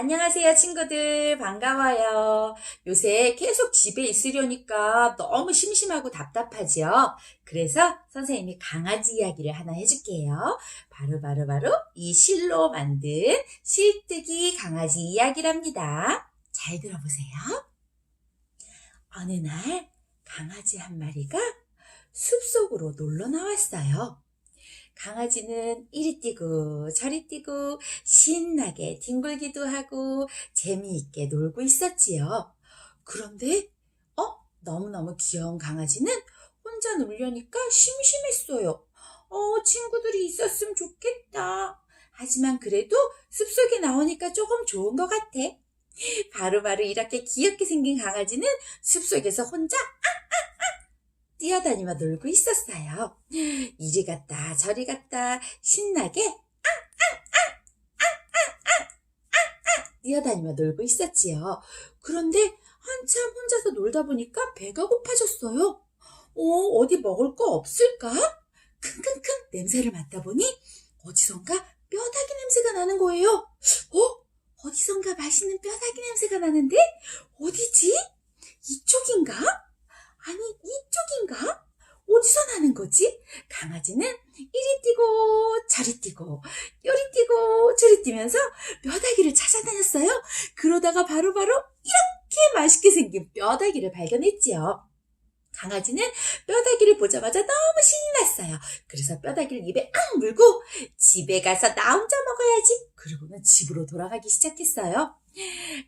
안녕하세요, 친구들. 반가워요. 요새 계속 집에 있으려니까 너무 심심하고 답답하지요? 그래서 선생님이 강아지 이야기를 하나 해줄게요. 바로바로 바로, 이 실로 만든 실뜨기 강아지 이야기랍니다. 잘 들어보세요. 어느 날 강아지 한 마리가 숲속으로 놀러 나왔어요. 강아지는 이리 뛰고 저리 뛰고 신나게 뒹굴기도 하고 재미있게 놀고 있었지요. 그런데 어? 너무너무 귀여운 강아지는 혼자 놀려니까 심심했어요. 어, 친구들이 있었으면 좋겠다. 하지만 그래도 숲속에 나오니까 조금 좋은 것 같아. 바로바로 이렇게 귀엽게 생긴 강아지는 숲속에서 혼자 뛰어다니며 놀고 있었어요. 이리 갔다 저리 갔다 신나게 뛰어다니며 놀고 있었지요. 그런데 한참 혼자서 놀다 보니까 배가 고파졌어요. 어, 어디 먹을 거 없을까? 킁킁킁 냄새를 맡아보니 어디선가 뼈다귀 냄새가 나는 거예요. 어? 어디선가 맛있는 뼈다귀 냄새가 나는데 어디지? 이쪽인가? 아니 이쪽인가? 어디서 나는 거지? 강아지는 이리 뛰고 저리 뛰고 요리 뛰고 저리 뛰면서 뼈다귀를 찾아다녔어요. 그러다가 바로 바로 이렇게 맛있게 생긴 뼈다귀를 발견했지요. 강아지는 뼈다귀를 보자마자 너무 신이 났어요. 그래서 뼈다귀를 입에 앙 물고 집에 가서 나 혼자 먹어야지. 그리고는 집으로 돌아가기 시작했어요.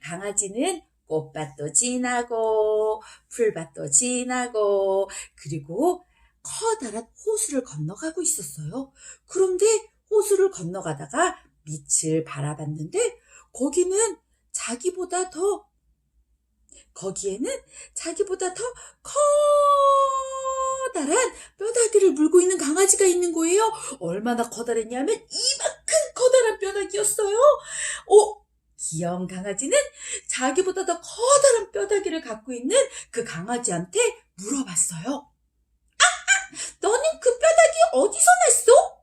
강아지는 꽃밭도 지나고 풀밭도 지나고 그리고 커다란 호수를 건너가고 있었어요. 그런데 호수를 건너가다가 밑을 바라봤는데 거기는 자기보다 더 거기에는 자기보다 더 커다란 뼈다귀를 물고 있는 강아지가 있는 거예요. 얼마나 커다랬냐면 이만큼 커다란 뼈다귀였어요. 어, 귀여운 강아지는 자기보다 더 커다란 뼈다귀를 갖고 있는 그 강아지한테 물어봤어요. 아, 아, 너는 그 뼈다귀 어디서 났어?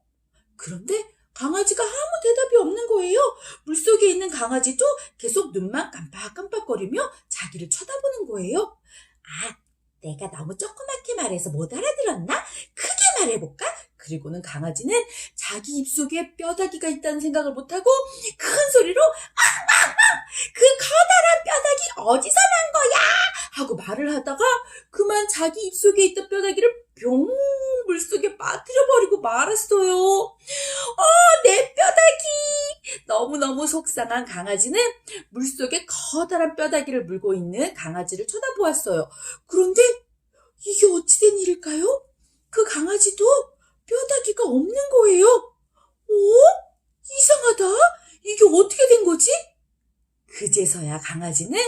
그런데 강아지가 아무 대답이 없는 거예요. 물속에 있는 강아지도 계속 눈만 깜빡깜빡거리며 자기를 쳐다보는 거예요. 아, 내가 너무 조그맣게 말해서 못 알아들었나? 크게 말해볼까? 그리고는 강아지는 자기 입속에 뼈다귀가 있다는 생각을 못하고 큰 소리로 앙앙앙! 그 커다란 뼈다귀 어디서 난 거야? 하고 말을 하다가 그만 자기 입속에 있던 뼈다귀를 병 물속에 빠뜨려버리고 말았어요. 어, 내 뼈다귀! 너무너무 속상한 강아지는 물속에 커다란 뼈다귀를 물고 있는 강아지를 쳐다보았어요. 그런데 이게 어찌된 일일까요? 그 강아지도 뼈다귀가 없는 거예요. 어? 이상하다. 이게 어떻게 된 거지? 그제서야 강아지는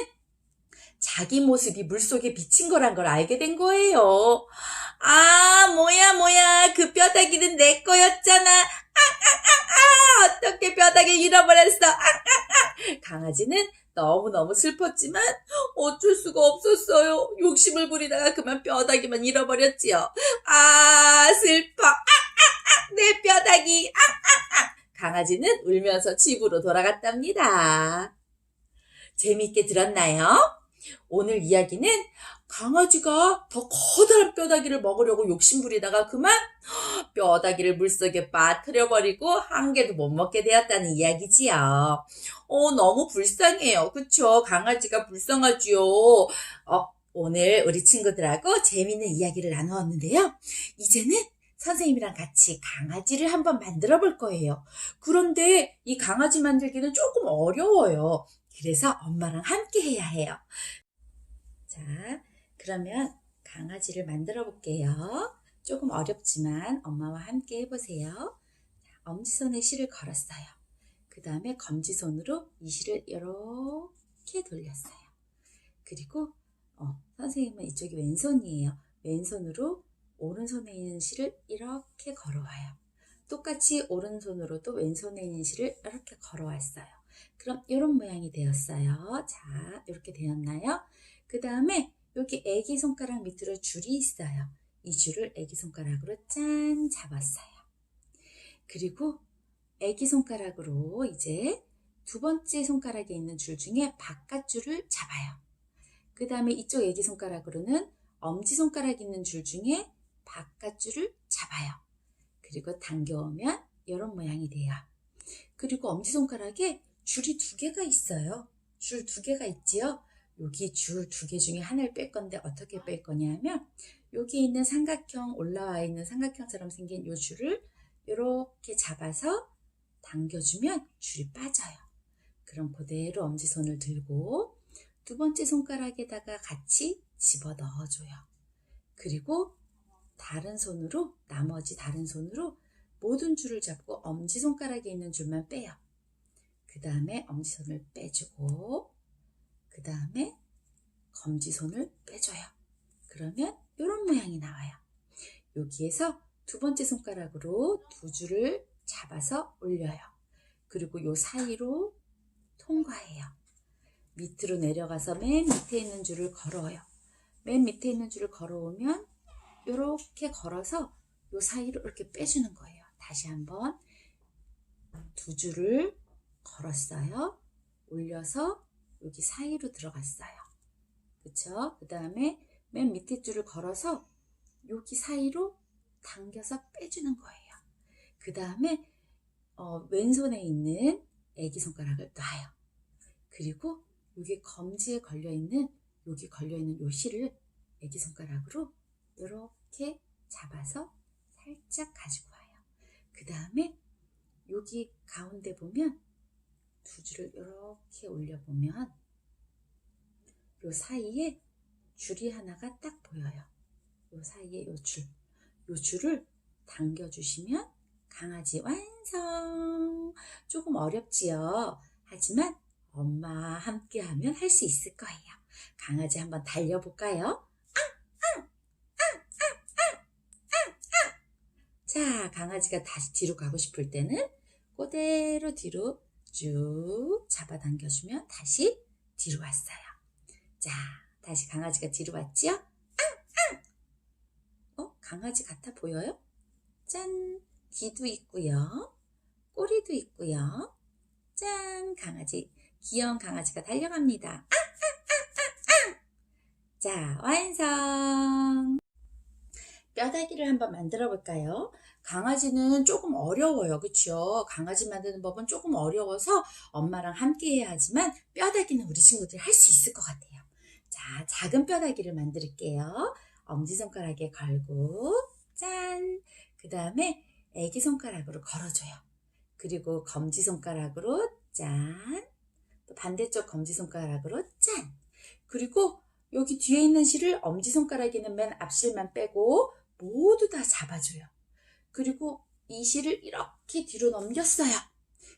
자기 모습이 물속에 비친 거란 걸 알게 된 거예요. 아, 뭐야, 뭐야. 그 뼈다귀는 내 거였잖아. 아, 아, 아, 아. 어떻게 뼈다귀 잃어버렸어. 아, 아, 아. 강아지는 너무너무 슬펐지만 어쩔 수가 없었어요. 욕심을 부리다가 그만 뼈다귀만 잃어버렸지요. 아, 슬퍼. 아, 아, 아. 내 뼈다귀. 아, 아, 아. 강아지는 울면서 집으로 돌아갔답니다. 재미있게 들었나요? 오늘 이야기는 강아지가 더 커다란 뼈다귀를 먹으려고 욕심부리다가 그만 뼈다귀를 물속에 빠뜨려 버리고 한 개도 못 먹게 되었다는 이야기지요. 어, 너무 불쌍해요. 그쵸? 강아지가 불쌍하지요. 어, 오늘 우리 친구들하고 재밌는 이야기를 나누었는데요. 이제는 선생님이랑 같이 강아지를 한번 만들어 볼 거예요. 그런데 이 강아지 만들기는 조금 어려워요. 그래서 엄마랑 함께 해야 해요. 자, 그러면 강아지를 만들어 볼게요. 조금 어렵지만 엄마와 함께 해보세요. 자, 엄지손에 실을 걸었어요. 그 다음에 검지손으로 이 실을 이렇게 돌렸어요. 그리고 어, 선생님은 이쪽이 왼손이에요. 왼손으로 오른손에 있는 실을 이렇게 걸어와요. 똑같이 오른손으로도 왼손에 있는 실을 이렇게 걸어왔어요. 그럼 이런 모양이 되었어요. 자, 이렇게 되었나요? 그 다음에 여기 애기 손가락 밑으로 줄이 있어요. 이 줄을 애기 손가락으로 짠 잡았어요. 그리고 애기 손가락으로 이제 두 번째 손가락에 있는 줄 중에 바깥줄을 잡아요. 그 다음에 이쪽 애기 손가락으로는 엄지 손가락 있는 줄 중에 바깥줄을 잡아요. 그리고 당겨오면 이런 모양이 돼요. 그리고 엄지손가락에 줄이 두 개가 있어요. 줄 두 개가 있지요. 여기 줄 두 개 중에 하나를 뺄 건데 어떻게 뺄 거냐면 여기 있는 삼각형 올라와 있는 삼각형처럼 생긴 이 줄을 이렇게 잡아서 당겨주면 줄이 빠져요. 그럼 그대로 엄지손을 들고 두 번째 손가락에다가 같이 집어 넣어줘요. 그리고 다른 손으로 나머지 다른 손으로 모든 줄을 잡고 엄지손가락에 있는 줄만 빼요. 그 다음에 엄지손을 빼주고 그 다음에 검지손을 빼줘요. 그러면 이런 모양이 나와요. 여기에서 두 번째 손가락으로 두 줄을 잡아서 올려요. 그리고 요 사이로 통과해요. 밑으로 내려가서 맨 밑에 있는 줄을 걸어요. 맨 밑에 있는 줄을 걸어오면 이렇게 걸어서 요 사이로 이렇게 빼주는 거예요. 다시 한번 두 줄을 걸었어요. 올려서 여기 사이로 들어갔어요. 그쵸? 그 다음에 맨 밑에 줄을 걸어서 여기 사이로 당겨서 빼주는 거예요. 그 다음에 어, 왼손에 있는 애기 손가락을 놔요. 그리고 여기 검지에 걸려있는 여기 걸려있는 요 실을 애기 손가락으로 이렇게 잡아서 살짝 가지고 와요. 그 다음에 여기 가운데 보면 두 줄을 이렇게 올려보면 요 사이에 줄이 하나가 딱 보여요. 요 사이에 요 줄. 요 줄을 당겨주시면 강아지 완성! 조금 어렵지요? 하지만 엄마 함께 하면 할 수 있을 거예요. 강아지 한번 달려볼까요? 자, 강아지가 다시 뒤로 가고 싶을 때는 그대로 뒤로 쭉 잡아당겨주면 다시 뒤로 왔어요. 자, 다시 강아지가 뒤로 왔지요? 어? 강아지 같아 보여요? 짠! 귀도 있고요. 꼬리도 있고요. 짠! 강아지, 귀여운 강아지가 달려갑니다. 자, 완성! 뼈다귀를 한번 만들어 볼까요? 강아지는 조금 어려워요. 그쵸? 강아지 만드는 법은 조금 어려워서 엄마랑 함께 해야 하지만 뼈다귀는 우리 친구들이 할수 있을 것 같아요. 자, 작은 뼈다귀를 만들게요. 엄지손가락에 걸고, 짠! 그 다음에 애기손가락으로 걸어줘요. 그리고 검지손가락으로 짠! 또 반대쪽 검지손가락으로 짠! 그리고 여기 뒤에 있는 실을 엄지손가락에는 맨 앞실만 빼고 모두 다 잡아줘요. 그리고 이 실을 이렇게 뒤로 넘겼어요.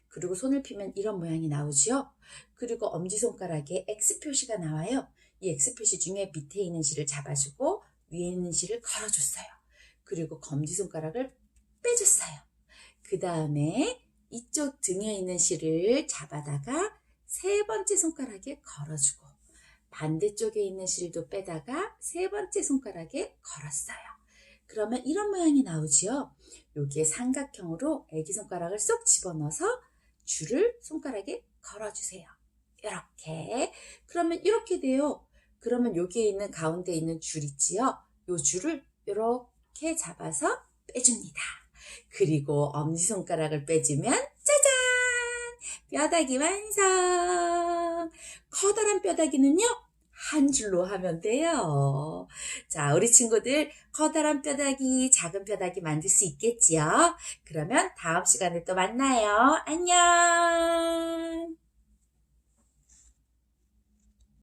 그리고 손을 피면 이런 모양이 나오죠. 그리고 엄지손가락에 X 표시가 나와요. 이 X 표시 중에 밑에 있는 실을 잡아주고 위에 있는 실을 걸어줬어요. 그리고 검지손가락을 빼줬어요. 그 다음에 이쪽 등에 있는 실을 잡아다가 세 번째 손가락에 걸어주고 반대쪽에 있는 실도 빼다가 세 번째 손가락에 걸었어요. 그러면 이런 모양이 나오지요. 여기에 삼각형으로 애기 손가락을 쏙 집어넣어서 줄을 손가락에 걸어주세요. 이렇게. 그러면 이렇게 돼요. 그러면 여기에 있는 가운데 있는 줄 있지요. 요 줄을 이렇게 잡아서 빼줍니다. 그리고 엄지손가락을 빼주면 짜잔! 뼈다귀 완성! 커다란 뼈다귀는요, 한 줄로 하면 돼요. 자, 우리 친구들 커다란 뼈다귀, 작은 뼈다귀 만들 수 있겠지요? 그러면 다음 시간에 또 만나요. 안녕!